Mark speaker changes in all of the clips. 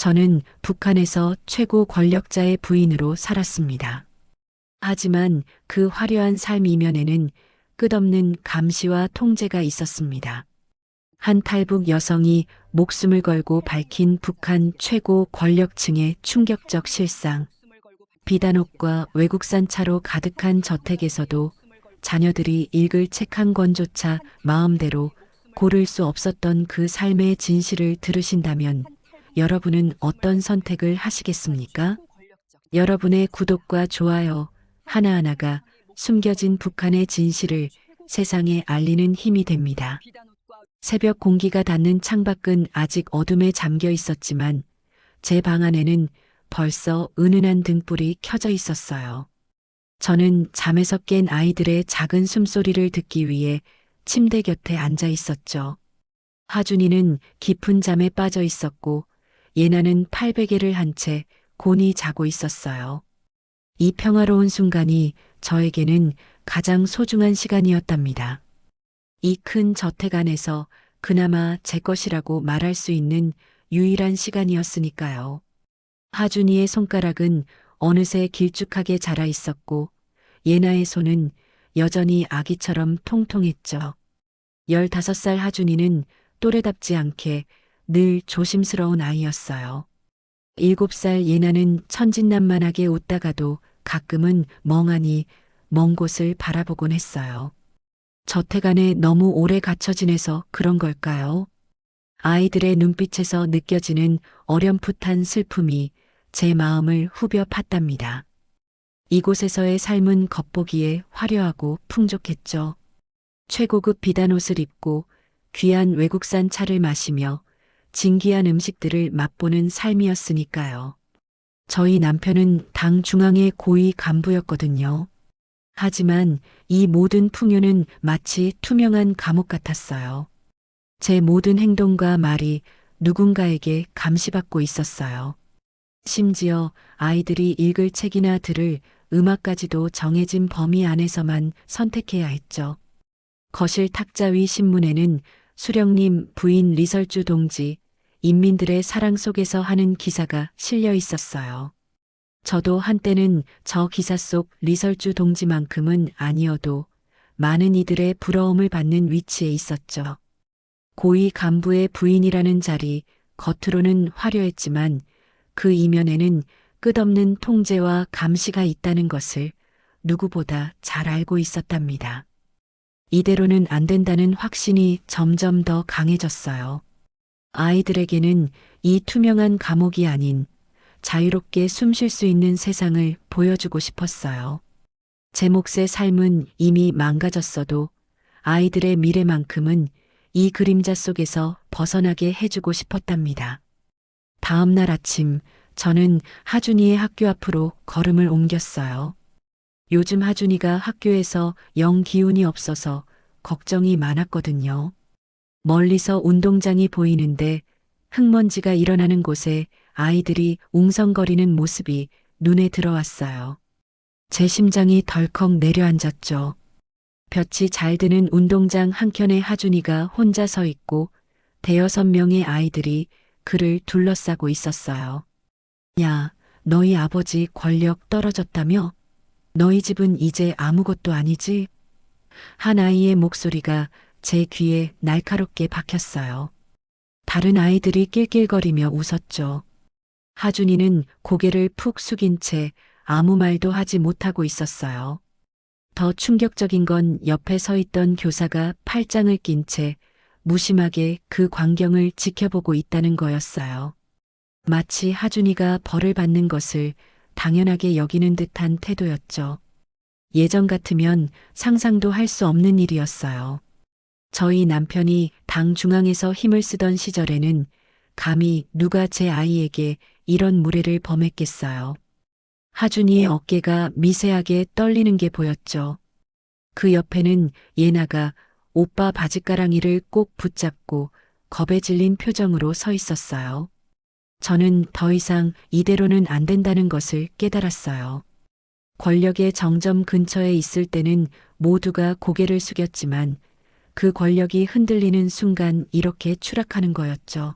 Speaker 1: 저는 북한에서 최고 권력자의 부인으로 살았습니다. 하지만 그 화려한 삶 이면에는 끝없는 감시와 통제가 있었습니다. 한 탈북 여성이 목숨을 걸고 밝힌 북한 최고 권력층의 충격적 실상. 비단옷과 외국산 차로 가득한 저택에서도 자녀들이 읽을 책 한 권조차 마음대로 고를 수 없었던 그 삶의 진실을 들으신다면 여러분은 어떤 선택을 하시겠습니까? 여러분의 구독과 좋아요 하나하나가 숨겨진 북한의 진실을 세상에 알리는 힘이 됩니다. 새벽 공기가 닿는 창밖은 아직 어둠에 잠겨 있었지만 제 방 안에는 벌써 은은한 등불이 켜져 있었어요. 저는 잠에서 깬 아이들의 작은 숨소리를 듣기 위해 침대 곁에 앉아 있었죠. 하준이는 깊은 잠에 빠져 있었고 예나는 팔베개를 한 채 곤히 자고 있었어요. 이 평화로운 순간이 저에게는 가장 소중한 시간이었답니다. 이 큰 저택 안에서 그나마 제 것이라고 말할 수 있는 유일한 시간이었으니까요. 하준이의 손가락은 어느새 길쭉하게 자라 있었고 예나의 손은 여전히 아기처럼 통통했죠. 15살 하준이는 또래답지 않게 늘 조심스러운 아이였어요. 7살 예나는 천진난만하게 웃다가도 가끔은 멍하니 먼 곳을 바라보곤 했어요. 저택 안에 너무 오래 갇혀 지내서 그런 걸까요? 아이들의 눈빛에서 느껴지는 어렴풋한 슬픔이 제 마음을 후벼 팠답니다. 이곳에서의 삶은 겉보기에 화려하고 풍족했죠. 최고급 비단 옷을 입고 귀한 외국산 차를 마시며 진귀한 음식들을 맛보는 삶이었으니까요. 저희 남편은 당 중앙의 고위 간부였거든요. 하지만 이 모든 풍요는 마치 투명한 감옥 같았어요. 제 모든 행동과 말이 누군가에게 감시받고 있었어요. 심지어 아이들이 읽을 책이나 들을 음악까지도 정해진 범위 안에서만 선택해야 했죠. 거실 탁자 위 신문에는 수령님 부인 리설주 동지, 인민들의 사랑 속에서 하는 기사가 실려 있었어요. 저도 한때는 저 기사 속 리설주 동지만큼은 아니어도 많은 이들의 부러움을 받는 위치에 있었죠. 고위 간부의 부인이라는 자리, 겉으로는 화려했지만 그 이면에는 끝없는 통제와 감시가 있다는 것을 누구보다 잘 알고 있었답니다. 이대로는 안 된다는 확신이 점점 더 강해졌어요. 아이들에게는 이 투명한 감옥이 아닌 자유롭게 숨 쉴 수 있는 세상을 보여주고 싶었어요. 제 몫의 삶은 이미 망가졌어도 아이들의 미래만큼은 이 그림자 속에서 벗어나게 해주고 싶었답니다. 다음 날 아침, 저는 하준이의 학교 앞으로 걸음을 옮겼어요. 요즘 하준이가 학교에서 영 기운이 없어서 걱정이 많았거든요. 멀리서 운동장이 보이는데 흙먼지가 일어나는 곳에 아이들이 웅성거리는 모습이 눈에 들어왔어요. 제 심장이 덜컥 내려앉았죠. 볕이 잘 드는 운동장 한켠에 하준이가 혼자 서 있고 대여섯 명의 아이들이 그를 둘러싸고 있었어요. 야, 너희 아버지 권력 떨어졌다며? 너희 집은 이제 아무것도 아니지? 한 아이의 목소리가 제 귀에 날카롭게 박혔어요. 다른 아이들이 낄낄거리며 웃었죠. 하준이는 고개를 푹 숙인 채 아무 말도 하지 못하고 있었어요. 더 충격적인 건 옆에 서 있던 교사가 팔짱을 낀 채 무심하게 그 광경을 지켜보고 있다는 거였어요. 마치 하준이가 벌을 받는 것을 당연하게 여기는 듯한 태도였죠. 예전 같으면 상상도 할 수 없는 일이었어요. 저희 남편이 당 중앙에서 힘을 쓰던 시절에는 감히 누가 제 아이에게 이런 무례를 범했겠어요. 하준이의 어깨가 미세하게 떨리는 게 보였죠. 그 옆에는 예나가 오빠 바지가랑이를 꼭 붙잡고 겁에 질린 표정으로 서 있었어요. 저는 더 이상 이대로는 안 된다는 것을 깨달았어요. 권력의 정점 근처에 있을 때는 모두가 고개를 숙였지만 그 권력이 흔들리는 순간 이렇게 추락하는 거였죠.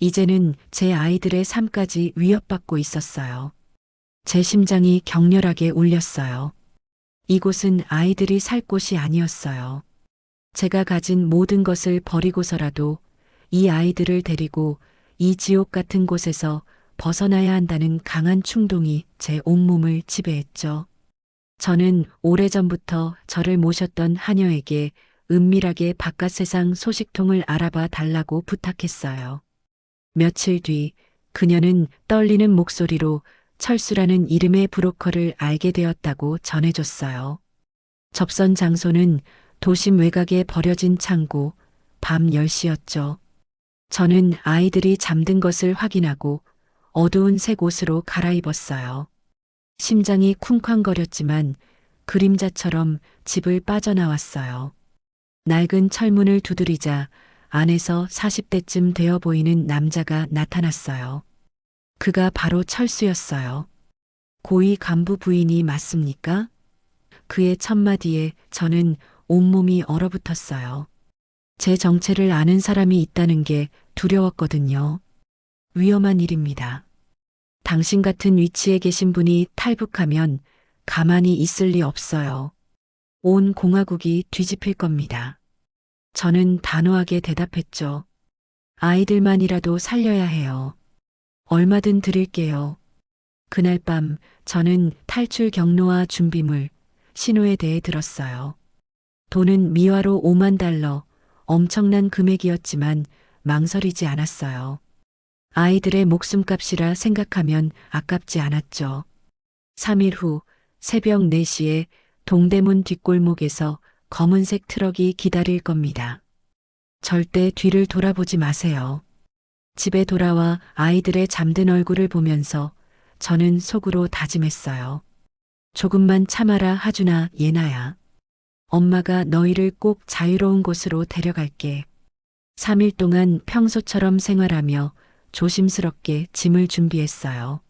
Speaker 1: 이제는 제 아이들의 삶까지 위협받고 있었어요. 제 심장이 격렬하게 울렸어요. 이곳은 아이들이 살 곳이 아니었어요. 제가 가진 모든 것을 버리고서라도 이 아이들을 데리고 이 지옥 같은 곳에서 벗어나야 한다는 강한 충동이 제 온몸을 지배했죠. 저는 오래전부터 저를 모셨던 하녀에게 은밀하게 바깥 세상 소식통을 알아봐 달라고 부탁했어요. 며칠 뒤 그녀는 떨리는 목소리로 철수라는 이름의 브로커를 알게 되었다고 전해줬어요. 접선 장소는 도심 외곽에 버려진 창고, 밤 10시였죠. 저는 아이들이 잠든 것을 확인하고 어두운 색 옷으로 갈아입었어요. 심장이 쿵쾅거렸지만 그림자처럼 집을 빠져나왔어요. 낡은 철문을 두드리자 안에서 40대쯤 되어 보이는 남자가 나타났어요. 그가 바로 철수였어요. 고위 간부 부인이 맞습니까? 그의 첫마디에 저는 온몸이 얼어붙었어요. 제 정체를 아는 사람이 있다는 게 두려웠거든요. 위험한 일입니다. 당신 같은 위치에 계신 분이 탈북하면 가만히 있을 리 없어요. 온 공화국이 뒤집힐 겁니다. 저는 단호하게 대답했죠. 아이들만이라도 살려야 해요. 얼마든 드릴게요. 그날 밤 저는 탈출 경로와 준비물, 신호에 대해 들었어요. 돈은 미화로 5만 달러, 엄청난 금액이었지만 망설이지 않았어요. 아이들의 목숨값이라 생각하면 아깝지 않았죠. 3일 후 새벽 4시에 동대문 뒷골목에서 검은색 트럭이 기다릴 겁니다. 절대 뒤를 돌아보지 마세요. 집에 돌아와 아이들의 잠든 얼굴을 보면서 저는 속으로 다짐했어요. 조금만 참아라 하준아 예나야. 엄마가 너희를 꼭 자유로운 곳으로 데려갈게. 3일 동안 평소처럼 생활하며 조심스럽게 짐을 준비했어요.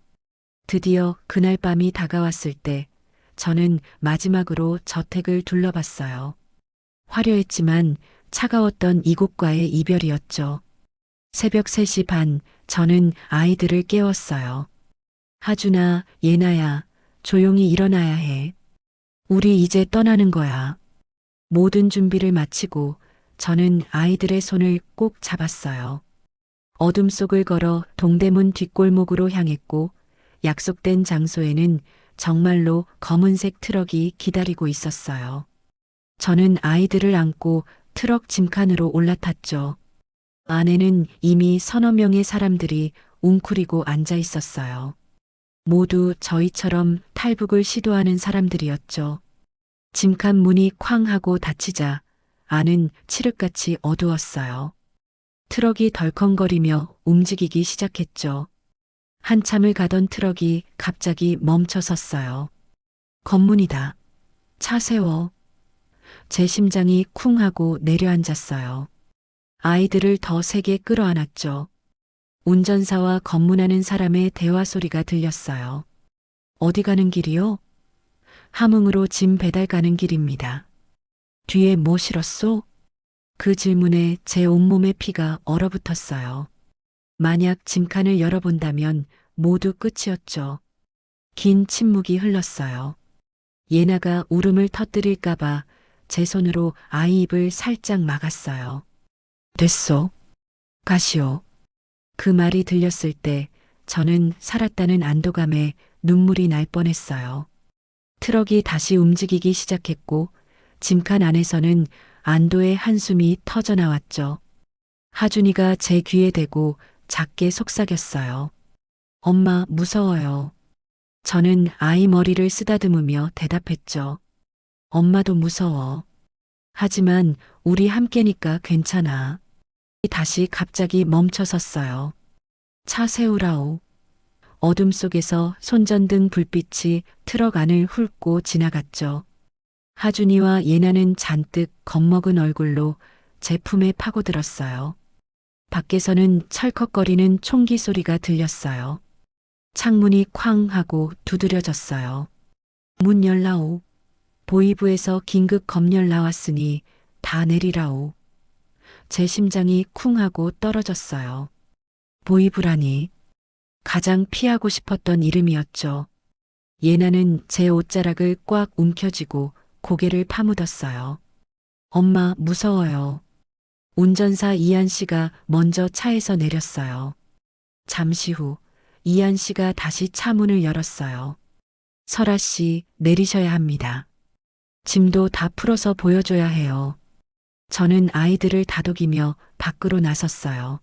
Speaker 1: 드디어 그날 밤이 다가왔을 때 저는 마지막으로 저택을 둘러봤어요. 화려했지만 차가웠던 이곳과의 이별이었죠. 새벽 3시 반 저는 아이들을 깨웠어요. 하준아, 예나야, 조용히 일어나야 해. 우리 이제 떠나는 거야. 모든 준비를 마치고 저는 아이들의 손을 꼭 잡았어요. 어둠 속을 걸어 동대문 뒷골목으로 향했고 약속된 장소에는 정말로 검은색 트럭이 기다리고 있었어요. 저는 아이들을 안고 트럭 짐칸으로 올라탔죠. 안에는 이미 서너 명의 사람들이 웅크리고 앉아 있었어요. 모두 저희처럼 탈북을 시도하는 사람들이었죠. 짐칸 문이 쾅 하고 닫히자 안은 칠흑같이 어두웠어요. 트럭이 덜컹거리며 움직이기 시작했죠. 한참을 가던 트럭이 갑자기 멈춰 섰어요. 검문이다. 차 세워. 제 심장이 쿵 하고 내려앉았어요. 아이들을 더 세게 끌어안았죠. 운전사와 검문하는 사람의 대화 소리가 들렸어요. 어디 가는 길이요? 함흥으로 짐 배달 가는 길입니다. 뒤에 뭐 실었소? 그 질문에 제 온몸의 피가 얼어붙었어요. 만약 짐칸을 열어본다면 모두 끝이었죠. 긴 침묵이 흘렀어요. 예나가 울음을 터뜨릴까봐 제 손으로 아이 입을 살짝 막았어요. 됐소. 가시오. 그 말이 들렸을 때 저는 살았다는 안도감에 눈물이 날 뻔했어요. 트럭이 다시 움직이기 시작했고 짐칸 안에서는 안도의 한숨이 터져 나왔죠. 하준이가 제 귀에 대고 작게 속삭였어요. 엄마 무서워요. 저는 아이 머리를 쓰다듬으며 대답했죠. 엄마도 무서워. 하지만 우리 함께니까 괜찮아. 다시 갑자기 멈춰 섰어요. 차 세우라오. 어둠 속에서 손전등 불빛이 트럭 안을 훑고 지나갔죠. 하준이와 예나는 잔뜩 겁먹은 얼굴로 제 품에 파고들었어요. 밖에서는 철컥거리는 총기 소리가 들렸어요. 창문이 쾅 하고 두드려졌어요. 문 열라오. 보이부에서 긴급 검열 나왔으니 다 내리라오. 제 심장이 쿵 하고 떨어졌어요. 보이브라니. 가장 피하고 싶었던 이름이었죠. 예나는 제 옷자락을 꽉 움켜쥐고 고개를 파묻었어요. 엄마, 무서워요. 운전사 이한 씨가 먼저 차에서 내렸어요. 잠시 후 이한 씨가 다시 차 문을 열었어요. 설아 씨, 내리셔야 합니다. 짐도 다 풀어서 보여줘야 해요. 저는 아이들을 다독이며 밖으로 나섰어요.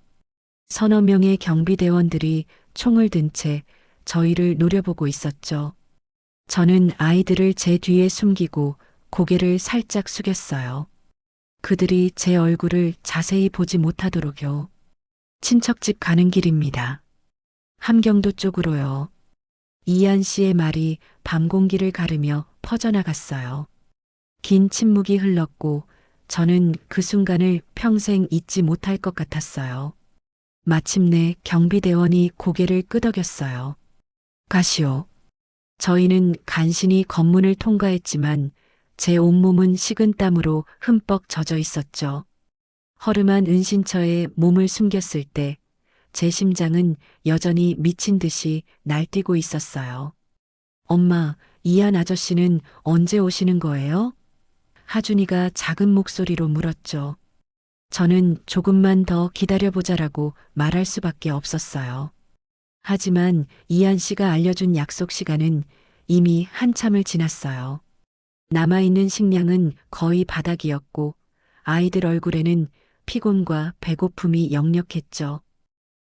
Speaker 1: 서너 명의 경비대원들이 총을 든 채 저희를 노려보고 있었죠. 저는 아이들을 제 뒤에 숨기고 고개를 살짝 숙였어요. 그들이 제 얼굴을 자세히 보지 못하도록요. 친척집 가는 길입니다. 함경도 쪽으로요. 이한 씨의 말이 밤 공기를 가르며 퍼져나갔어요. 긴 침묵이 흘렀고 저는 그 순간을 평생 잊지 못할 것 같았어요. 마침내 경비대원이 고개를 끄덕였어요. 가시오. 저희는 간신히 검문을 통과했지만 제 온몸은 식은 땀으로 흠뻑 젖어 있었죠. 허름한 은신처에 몸을 숨겼을 때 제 심장은 여전히 미친 듯이 날뛰고 있었어요. 엄마, 이한 아저씨는 언제 오시는 거예요? 하준이가 작은 목소리로 물었죠. 저는 조금만 더 기다려보자라고 말할 수밖에 없었어요. 하지만 이한 씨가 알려준 약속 시간은 이미 한참을 지났어요. 남아있는 식량은 거의 바닥이었고 아이들 얼굴에는 피곤과 배고픔이 역력했죠.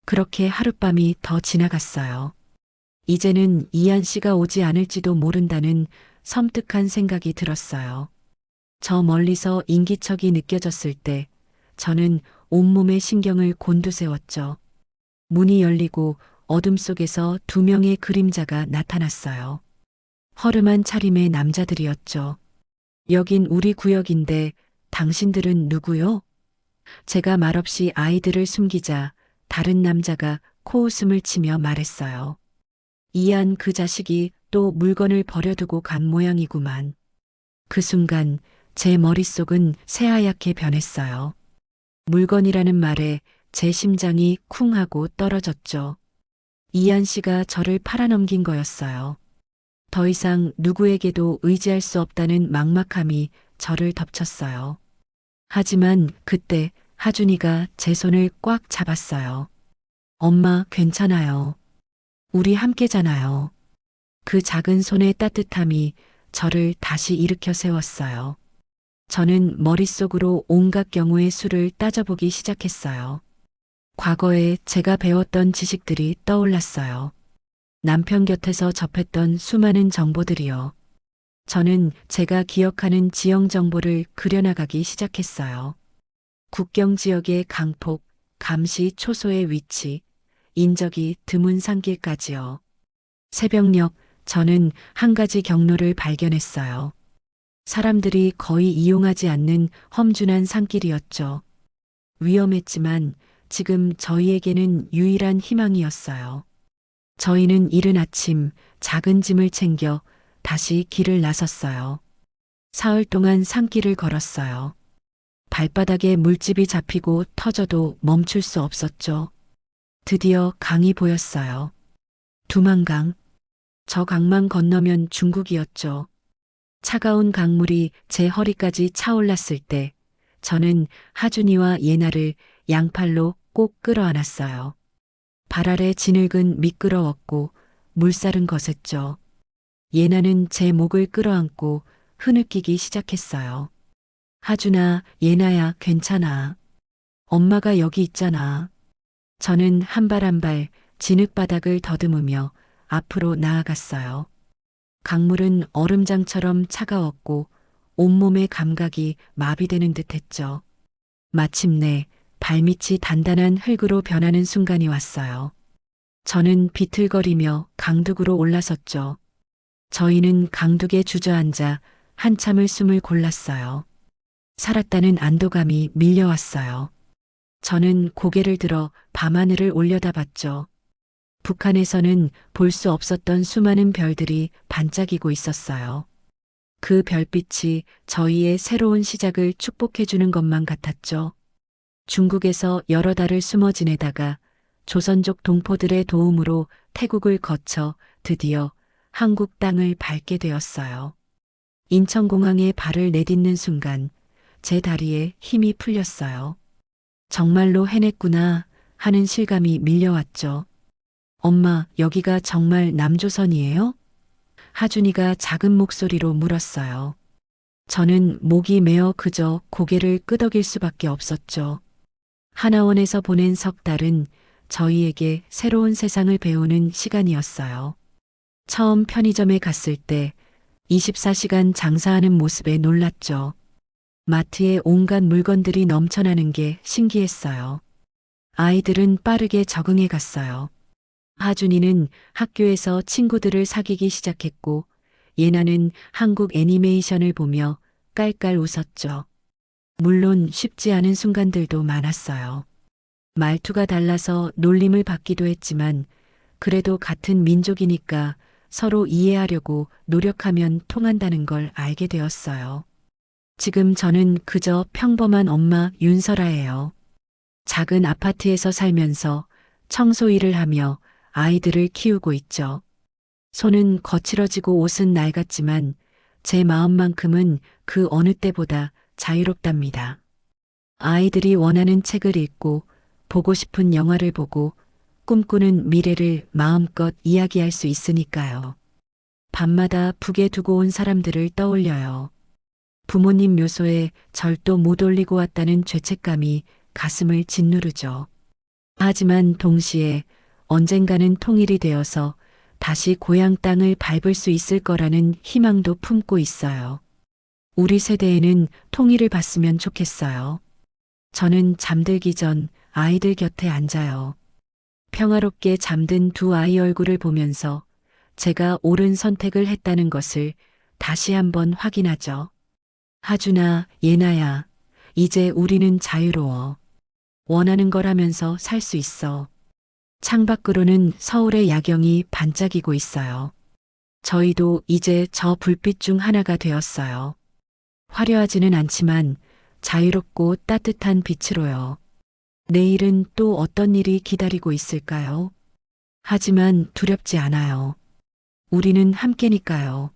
Speaker 1: 그렇게 하룻밤이 더 지나갔어요. 이제는 이한 씨가 오지 않을지도 모른다는 섬뜩한 생각이 들었어요. 저 멀리서 인기척이 느껴졌을 때 저는 온몸의 신경을 곤두세웠죠. 문이 열리고 어둠 속에서 두 명의 그림자가 나타났어요. 허름한 차림의 남자들이었죠. 여긴 우리 구역인데 당신들은 누구요? 제가 말없이 아이들을 숨기자 다른 남자가 코웃음을 치며 말했어요. 이한 그 자식이 또 물건을 버려두고 간 모양이구만. 그 순간 제 머릿속은 새하얗게 변했어요. 물건이라는 말에 제 심장이 쿵 하고 떨어졌죠. 이한 씨가 저를 팔아넘긴 거였어요. 더 이상 누구에게도 의지할 수 없다는 막막함이 저를 덮쳤어요. 하지만 그때 하준이가 제 손을 꽉 잡았어요. 엄마, 괜찮아요. 우리 함께잖아요. 그 작은 손의 따뜻함이 저를 다시 일으켜 세웠어요. 저는 머릿속으로 온갖 경우의 수를 따져보기 시작했어요. 과거에 제가 배웠던 지식들이 떠올랐어요. 남편 곁에서 접했던 수많은 정보들이요. 저는 제가 기억하는 지형 정보를 그려나가기 시작했어요. 국경 지역의 강폭, 감시 초소의 위치, 인적이 드문 산길까지요. 새벽녘 저는 한 가지 경로를 발견했어요. 사람들이 거의 이용하지 않는 험준한 산길이었죠. 위험했지만 지금 저희에게는 유일한 희망이었어요. 저희는 이른 아침 작은 짐을 챙겨 다시 길을 나섰어요. 사흘 동안 산길을 걸었어요. 발바닥에 물집이 잡히고 터져도 멈출 수 없었죠. 드디어 강이 보였어요. 두만강. 저 강만 건너면 중국이었죠. 차가운 강물이 제 허리까지 차올랐을 때 저는 하준이와 예나를 양팔로 꼭 끌어안았어요. 발 아래 진흙은 미끄러웠고 물살은 거셌죠. 예나는 제 목을 끌어안고 흐느끼기 시작했어요. 하준아, 예나야, 괜찮아. 엄마가 여기 있잖아. 저는 한 발 한 발 진흙바닥을 더듬으며 앞으로 나아갔어요. 강물은 얼음장처럼 차가웠고 온몸의 감각이 마비되는 듯 했죠. 마침내 발밑이 단단한 흙으로 변하는 순간이 왔어요. 저는 비틀거리며 강둑으로 올라섰죠. 저희는 강둑에 주저앉아 한참을 숨을 골랐어요. 살았다는 안도감이 밀려왔어요. 저는 고개를 들어 밤하늘을 올려다봤죠. 북한에서는 볼 수 없었던 수많은 별들이 반짝이고 있었어요. 그 별빛이 저희의 새로운 시작을 축복해주는 것만 같았죠. 중국에서 여러 달을 숨어 지내다가 조선족 동포들의 도움으로 태국을 거쳐 드디어 한국 땅을 밟게 되었어요. 인천공항에 발을 내딛는 순간 제 다리에 힘이 풀렸어요. 정말로 해냈구나 하는 실감이 밀려왔죠. 엄마, 여기가 정말 남조선이에요? 하준이가 작은 목소리로 물었어요. 저는 목이 메어 그저 고개를 끄덕일 수밖에 없었죠. 하나원에서 보낸 석 달은 저희에게 새로운 세상을 배우는 시간이었어요. 처음 편의점에 갔을 때 24시간 장사하는 모습에 놀랐죠. 마트에 온갖 물건들이 넘쳐나는 게 신기했어요. 아이들은 빠르게 적응해 갔어요. 하준이는 학교에서 친구들을 사귀기 시작했고, 예나는 한국 애니메이션을 보며 깔깔 웃었죠. 물론 쉽지 않은 순간들도 많았어요. 말투가 달라서 놀림을 받기도 했지만, 그래도 같은 민족이니까 서로 이해하려고 노력하면 통한다는 걸 알게 되었어요. 지금 저는 그저 평범한 엄마 윤설아예요. 작은 아파트에서 살면서 청소 일을 하며 아이들을 키우고 있죠. 손은 거칠어지고 옷은 낡았지만 제 마음만큼은 그 어느 때보다 자유롭답니다. 아이들이 원하는 책을 읽고 보고 싶은 영화를 보고 꿈꾸는 미래를 마음껏 이야기할 수 있으니까요. 밤마다 북에 두고 온 사람들을 떠올려요. 부모님 묘소에 절도 못 올리고 왔다는 죄책감이 가슴을 짓누르죠. 하지만 동시에 언젠가는 통일이 되어서 다시 고향 땅을 밟을 수 있을 거라는 희망도 품고 있어요. 우리 세대에는 통일을 봤으면 좋겠어요. 저는 잠들기 전 아이들 곁에 앉아요. 평화롭게 잠든 두 아이 얼굴을 보면서 제가 옳은 선택을 했다는 것을 다시 한번 확인하죠. 하준아, 예나야, 이제 우리는 자유로워. 원하는 걸 하면서 살 수 있어. 창밖으로는 서울의 야경이 반짝이고 있어요. 저희도 이제 저 불빛 중 하나가 되었어요. 화려하지는 않지만 자유롭고 따뜻한 빛으로요. 내일은 또 어떤 일이 기다리고 있을까요? 하지만 두렵지 않아요. 우리는 함께니까요.